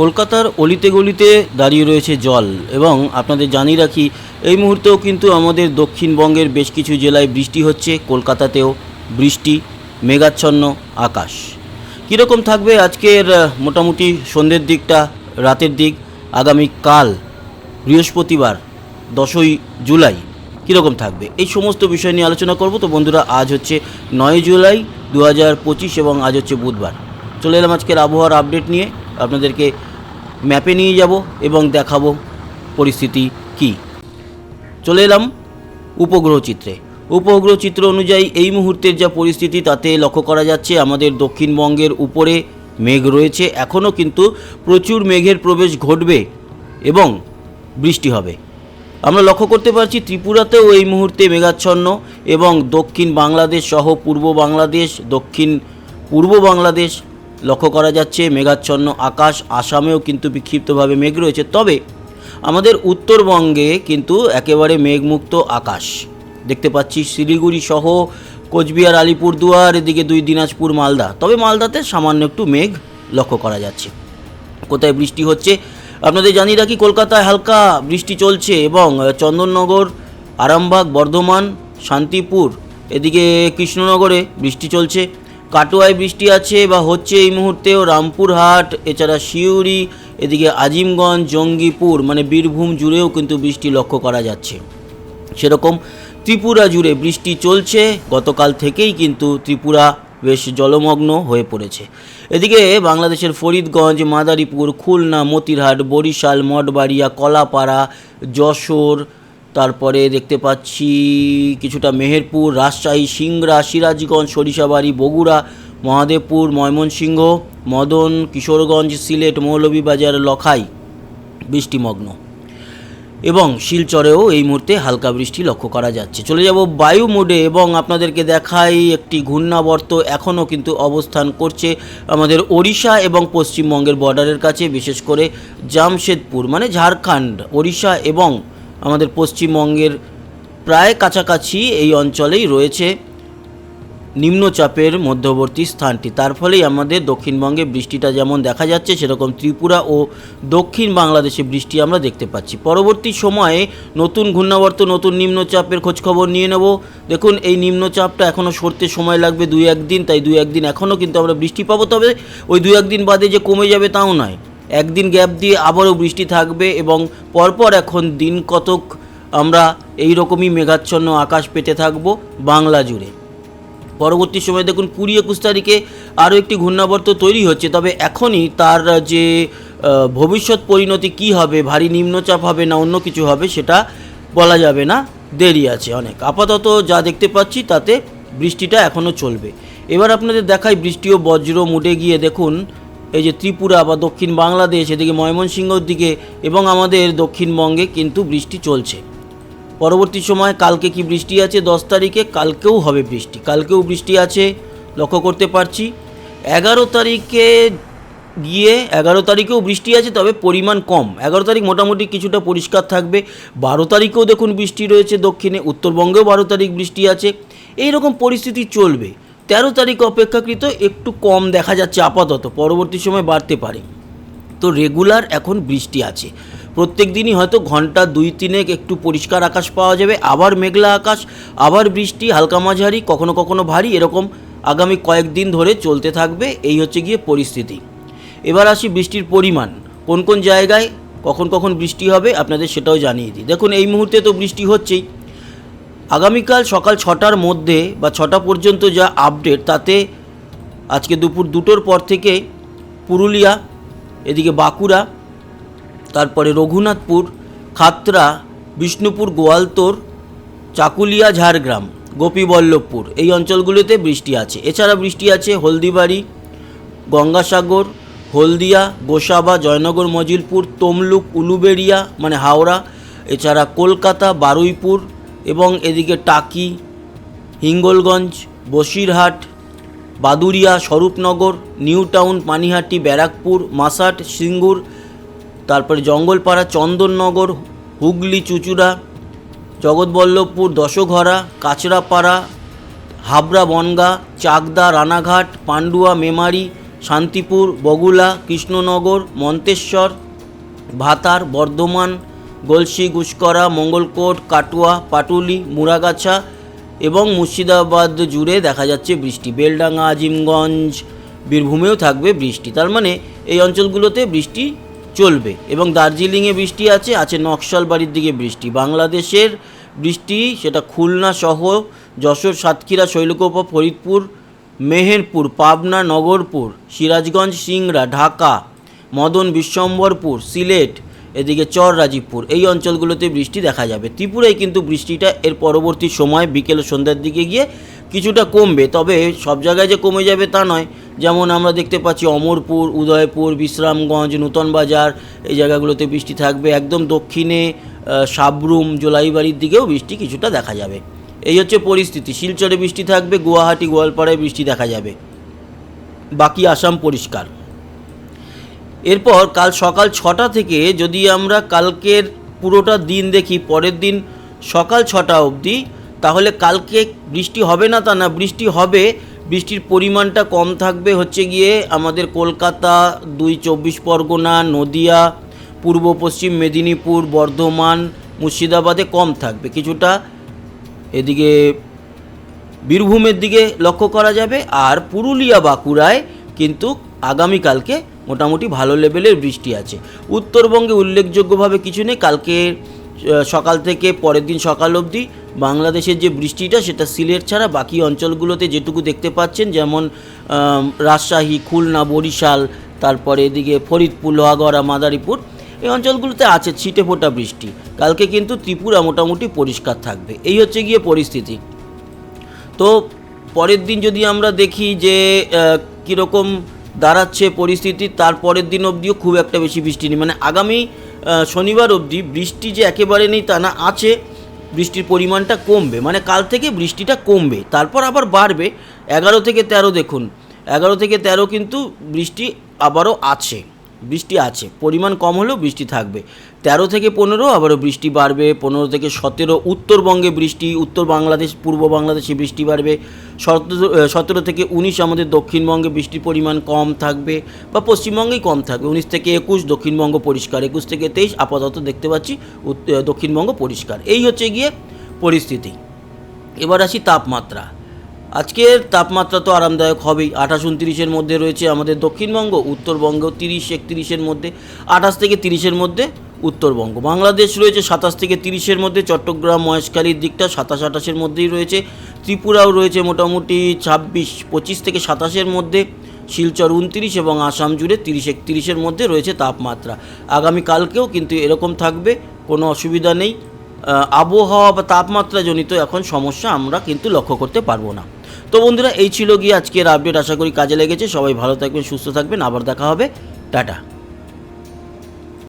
কলকাতার অলিতে গলিতে দাঁড়িয়ে রয়েছে জল এবং আপনাদের জানিয়ে রাখি, এই মুহূর্তেও কিন্তু আমাদের দক্ষিণবঙ্গের বেশ কিছু জেলায় বৃষ্টি হচ্ছে, কলকাতাতেও বৃষ্টি, মেঘাচ্ছন্ন আকাশ। কীরকম থাকবে আজকের মোটামুটি সন্ধ্যের দিকটা, রাতের দিক আগামী কাল বৃহস্পতিবার, দশই জুলাই, কীরকম থাকবে? এই সমস্ত বিষয় নিয়ে আলোচনা করব। তো বন্ধুরা, আজ হচ্ছে নয় জুলাই দু হাজার পঁচিশ এবং আজ হচ্ছে বুধবার। চলে এলাম আজকের আবহাওয়ার আপডেট নিয়ে। আপনাদেরকে ম্যাপে নিয়ে যাব এবং দেখাবো পরিস্থিতি কী। চলে এলাম উপগ্রহ চিত্রে। উপগ্রহ চিত্র অনুযায়ী এই মুহূর্তের যা পরিস্থিতি তাতে লক্ষ্য করা যাচ্ছে, আমাদের দক্ষিণবঙ্গের উপরে মেঘ রয়েছে। এখনও কিন্তু প্রচুর মেঘের প্রবেশ ঘটবে এবং বৃষ্টি হবে। আমরা লক্ষ্য করতে পারছি ত্রিপুরাতেও এই মুহূর্তে মেঘাচ্ছন্ন এবং দক্ষিণ বাংলাদেশ সহ পূর্ব বাংলাদেশ, দক্ষিণ পূর্ব বাংলাদেশ লক্ষ্য করা যাচ্ছে মেঘাচ্ছন্ন আকাশ, আসামেও কিন্তু বিক্ষিপ্তভাবে মেঘ রয়েছে। তবে আমাদের উত্তরবঙ্গে কিন্তু একেবারে মেঘমুক্ত আকাশ। দেখতে পাচ্ছি শিলিগুড়ি সহ কোচবিহার, আলিপুরদুয়ার, এদিকে দুই, দিনাজপুর, মালদা। তবে মালদাতে সামান্য একটু মেঘ লক্ষ্য করা যাচ্ছে। কোথায় বৃষ্টি হচ্ছে? আপনাদের জানিয়ে রাখি, কলকাতায় হালকা বৃষ্টি চলছে এবং চন্দননগর, আরামবাগ, বর্ধমান, শান্তিপুর, এদিকে কৃষ্ণনগরে বৃষ্টি চলছে। কাটোয়ায় বৃষ্টি আছে বা হচ্ছে এই মুহূর্তেও রামপুরহাট, এছাড়া শিউরি এদিকে আজিমগঞ্জ, জঙ্গিপুর মানে বীরভূম জুড়েও কিন্তু বৃষ্টি লক্ষ্য করা যাচ্ছে। সেরকম ত্রিপুরা জুড়ে বৃষ্টি চলছে, গতকাল থেকেই কিন্তু ত্রিপুরা বেশ জলমগ্ন হয়ে পড়েছে। এদিকে বাংলাদেশের ফরিদগঞ্জ, মাদারীপুর, খুলনা, মতিরহাট, বরিশাল, মঠবাড়িয়া, কলাপাড়া, যশোর তারপরে দেখতে পাচ্ছি কিছুটা মেহেরপুর, রাজশাহী, সিংড়া, সিরাজগঞ্জ, সরিষাবাড়ি, বগুড়া, মহাদেবপুর, ময়মনসিংহ, মদন, কিশোরগঞ্জ, সিলেট, মৌলভীবাজার, লখাই, বৃষ্টিমগ্ন। এবং শিলচরেও এই মুহূর্তে হালকা বৃষ্টি লক্ষ্য করা যাচ্ছে। চলে যাব বায়ু মোডে এবং আপনাদেরকে দেখাই একটি ঘূর্ণাবর্ত এখনও কিন্তু অবস্থান করছে আমাদের ওড়িশা এবং পশ্চিমবঙ্গের বর্ডারের কাছে, বিশেষ করে জামশেদপুর মানে ঝাড়খণ্ড, ওড়িশা এবং আমাদের পশ্চিমবঙ্গের প্রায় কাছাকাছি এই অঞ্চলেই রয়েছে নিম্নচাপের মধ্যবর্তী স্থানটি। তার ফলেই আমাদের দক্ষিণবঙ্গে বৃষ্টিটা যেমন দেখা যাচ্ছে, সেরকম ত্রিপুরা ও দক্ষিণ বাংলাদেশে বৃষ্টি আমরা দেখতে পাচ্ছি। পরবর্তী সময়ে নতুন ঘূর্ণাবর্ত, নতুন নিম্নচাপের খোঁজখবর নিয়ে নেব। দেখুন, এই নিম্নচাপটা এখনও সরতে সময় লাগবে দুই একদিন, তাই দুই একদিন এখনও কিন্তু আমরা বৃষ্টি পাবো। তবে ওই দুই একদিন বাদে যে কমে যাবে তাও নয়। একদিন গ্যাপ দিয়ে আবারও বৃষ্টি থাকবে এবং পরপর এখন দিন কতক আমরা এই রকমই মেঘাচ্ছন্ন আকাশ পেতে থাকব বাংলা জুড়ে। পরবর্তী সময় দেখুন কুড়ি একুশ তারিখে আরও একটি ঘূর্ণাবর্ত তৈরি হচ্ছে, তবে এখনই তার যে ভবিষ্যৎ পরিণতি কি হবে, ভারী নিম্নচাপ হবে না অন্য কিছু হবে সেটা বলা যাবে না, দেরি আছে অনেক। আপাতত যা দেখতে পাচ্ছি তাতে বৃষ্টিটা এখনও চলবে। এবার আপনাদের দেখাই বৃষ্টি ও বজ্র মুডে গিয়ে দেখুন এই যে ত্রিপুরা বা দক্ষিণ বাংলাদেশ, এদিকে ময়মনসিংহর দিকে এবং আমাদের দক্ষিণবঙ্গে কিন্তু বৃষ্টি চলছে। পরবর্তী সময় কালকে কি বৃষ্টি আছে? দশ তারিখে কালকেও হবে বৃষ্টি। কালকেও বৃষ্টি আছে, লক্ষ্য করতে পারছি। এগারো তারিখে গিয়ে, এগারো তারিখেও বৃষ্টি আছে, তবে পরিমাণ কম। এগারো তারিখ মোটামুটি কিছুটা পরিষ্কার থাকবে। বারো তারিখেও দেখুন বৃষ্টি রয়েছে দক্ষিণে, উত্তরবঙ্গেও বারো তারিখ বৃষ্টি আছে। এই রকম পরিস্থিতি চলবে। তেরো তারিখ অপেক্ষাকৃত একটু কম দেখা যাচ্ছে আপাতত, পরবর্তী সময় বাড়তে পারে। তো রেগুলার এখন বৃষ্টি আছে। প্রত্যেক দিনই হয়তো ঘণ্টা দুই তিনেক একটু পরিষ্কার আকাশ পাওয়া যাবে, আবার মেঘলা আকাশ, আবার বৃষ্টি, হালকা মাঝারি, কখনো কখনো ভারী, এরকম আগামী কয়েকদিন ধরে চলতে থাকবে, এই হচ্ছে গিয়ে পরিস্থিতি। এবার আসি বৃষ্টির পরিমাণ। কোন কোন জায়গায় কখন কখন বৃষ্টি হবে আপনাদের সেটাও জানিয়ে দিই। দেখুন, এই মুহূর্তে তো বৃষ্টি হচ্ছেই। আগামীকাল সকাল ছটার মধ্যে বা ছটা পর্যন্ত যা আপডেট তাতে আজকে দুপুর দুটোর পর থেকে পুরুলিয়া, এদিকে বাঁকুড়া, তারপরে রঘুনাথপুর, খাতরা, বিষ্ণুপুর, গোয়ালতোর, চাকুলিয়া, ঝাড়গ্রাম, গোপীবল্লভপুর এই অঞ্চলগুলিতে বৃষ্টি আছে। এছাড়া বৃষ্টি আছে হলদিবাড়ি, গঙ্গাসাগর, হলদিয়া, গোসাবা, জয়নগর, মজিলপুর, তমলুক, উলুবেড়িয়া মানে হাওড়া, এছাড়া কলকাতা, বারুইপুর এবং এদিকে টাকি, হিঙ্গলগঞ্জ, বসিরহাট বাদুরিয়া স্বরূপনগর, নিউ টাউন পানিহাটি ব্যারাকপুর, মাসাট, সিঙ্গুর, তারপরে জঙ্গলপাড়া, চন্দননগর, হুগলি, চুচুড়া, জগৎবল্লভপুর, দশঘরা, কাচরাপাড়া, হাবড়া, বনগা, চাকদা, রানাঘাট, পান্ডুয়া, মেমারি, শান্তিপুর, বগুলা, কৃষ্ণনগর, মন্তেশ্বর, ভাতার, বর্ধমান গলসি, গুসকরা, মঙ্গলকোট, কাটুয়া, পাটুলি মুরাগাছা এবং মুর্শিদাবাদ জুড়ে দেখা যাচ্ছে বৃষ্টি। বেলডাঙ্গা, আজিমগঞ্জ, বীরভূমেও থাকবে বৃষ্টি। তার মানে এই অঞ্চলগুলোতে বৃষ্টি চলবে এবং দার্জিলিংয়ে বৃষ্টি আছে আছে নকশালবাড়ির দিকে বৃষ্টি। বাংলাদেশের বৃষ্টি, সেটা খুলনা সহ যশোর, সাতক্ষীরা, শৈলকুপা, ফরিদপুর, মেহেরপুর, পাবনা, নগরপুর, সিরাজগঞ্জ, সিংড়া, ঢাকা, মদন, বিশ্বম্বরপুর, সিলেট এদিকে চর রাজীবপুর, এই অঞ্চলগুলোতে বৃষ্টি দেখা যাবে। ত্রিপুরায় কিন্তু বৃষ্টিটা এর পরবর্তী সময় বিকেল সন্ধ্যার দিকে গিয়ে কিছুটা কমবে, তবে সব জায়গায় যে কমে যাবে তা নয়। যেমন আমরা দেখতে পাচ্ছি অমরপুর, উদয়পুর, বিশ্রামগঞ্জ, নূতন বাজার, এই জায়গাগুলোতে বৃষ্টি থাকবে। একদম দক্ষিণে সাবরুম, জোলাইবাড়ির দিকেও বৃষ্টি কিছুটা দেখা যাবে। এই হচ্ছে পরিস্থিতি। শিলচরে বৃষ্টি থাকবে, গুয়াহাটি, গোয়ালপাড়ায় বৃষ্টি দেখা যাবে। বাকি আসাম পরিষ্কার। এরপর কাল সকাল ছটা থেকে যদি আমরা কালকের পুরোটা দিন দেখি, পরের দিন সকাল ছটা অবধি, তাহলে কালকে বৃষ্টি হবে না তা না, বৃষ্টি হবে। বৃষ্টির পরিমাণটা কম থাকবে হচ্ছে গিয়ে আমাদের কলকাতা, দুই চব্বিশ পরগনা, নদিয়া, পূর্ব পশ্চিম মেদিনীপুর, বর্ধমান, মুর্শিদাবাদে কম থাকবে। কিছুটা এদিকে বীরভূমের দিকে লক্ষ্য করা যাবে। আর পুরুলিয়া, বাঁকুড়ায় কিন্তু আগামীকালকে মোটামুটি ভালো লেভেলের বৃষ্টি আছে। উত্তরবঙ্গে উল্লেখযোগ্যভাবে কিছু নেই। কালকে সকাল থেকে পরের দিন সকাল অবধি বাংলাদেশের যে বৃষ্টিটা, সেটা সিলেট ছাড়া বাকি অঞ্চলগুলোতে যেটুকু দেখতে পাচ্ছেন, যেমন রাজশাহী, খুলনা, বরিশাল, তারপরে এদিকে ফরিদপুর, লোহাগড়া, মাদারীপুর, এই অঞ্চলগুলোতে আছে ছিটে ফোটা বৃষ্টি। কালকে কিন্তু ত্রিপুরা মোটামুটি পরিষ্কার থাকবে। এই হচ্ছে গিয়ে পরিস্থিতি। তো পরের দিন যদি আমরা দেখি যে কীরকম দাঁড়াচ্ছে পরিস্থিতি, তারপরের দিন অবধিও খুব একটা বেশি বৃষ্টি নেই। মানে আগামী শনিবার অবধি বৃষ্টি যে একেবারে নেই তা না, আছে। বৃষ্টির পরিমাণটা কমবে। মানে কাল থেকে বৃষ্টিটা কমবে। তারপর আবার বাড়বে। এগারো থেকে তেরো দেখুন। এগারো থেকে তেরো কিন্তু বৃষ্টি আবারও আছে। বৃষ্টি আছে, পরিমাণ কম হলেও বৃষ্টি থাকবে। তেরো থেকে পনেরো, আবারও বৃষ্টি বাড়বে। পনেরো থেকে সতেরো, উত্তরবঙ্গে বৃষ্টি, উত্তর বাংলাদেশ, পূর্ব বাংলাদেশে বৃষ্টি বাড়বে। সতেরো থেকে উনিশ, আমাদের দক্ষিণবঙ্গে বৃষ্টির পরিমাণ কম থাকবে বা পশ্চিমবঙ্গেই কম থাকবে। উনিশ থেকে একুশ, দক্ষিণবঙ্গ পরিষ্কার। একুশ থেকে তেইশ, আপাতত দেখতে পাচ্ছি দক্ষিণবঙ্গ পরিষ্কার। এই হচ্ছে গিয়ে পরিস্থিতি। এবার আসি তাপমাত্রা। আজকের তাপমাত্রা তো আরামদায়ক হবেই। আঠাশ উনত্রিশের মধ্যে রয়েছে আমাদের দক্ষিণবঙ্গ, উত্তরবঙ্গ তিরিশ, একত্রিশের মধ্যে, আঠাশ থেকে তিরিশের মধ্যে উত্তরবঙ্গ। বাংলাদেশ রয়েছে সাতাশ থেকে তিরিশের মধ্যে, চট্টগ্রাম, মহেশখালীর দিকটা সাতাশ, আঠাশের মধ্যেই রয়েছে। ত্রিপুরাও রয়েছে মোটামুটি ছাব্বিশ, পঁচিশ থেকে সাতাশের মধ্যে, শিলচর উনত্রিশ এবং আসাম জুড়ে তিরিশ, একত্রিশের মধ্যে রয়েছে তাপমাত্রা। আগামীকালকেও কিন্তু এরকম থাকবে, কোনো অসুবিধা নেই। আবহাওয়া বা তাপমাত্রাজনিত এখন সমস্যা আমরা কিন্তু লক্ষ্য করতে পারব না। তো বন্ধুরা, এই ছিল গিয়ে আজকের আপডেট আশা করি কাজে লেগেছে। সবাই ভালো থাকবেন, সুস্থ থাকবেন। আবার দেখা হবে। টাটা।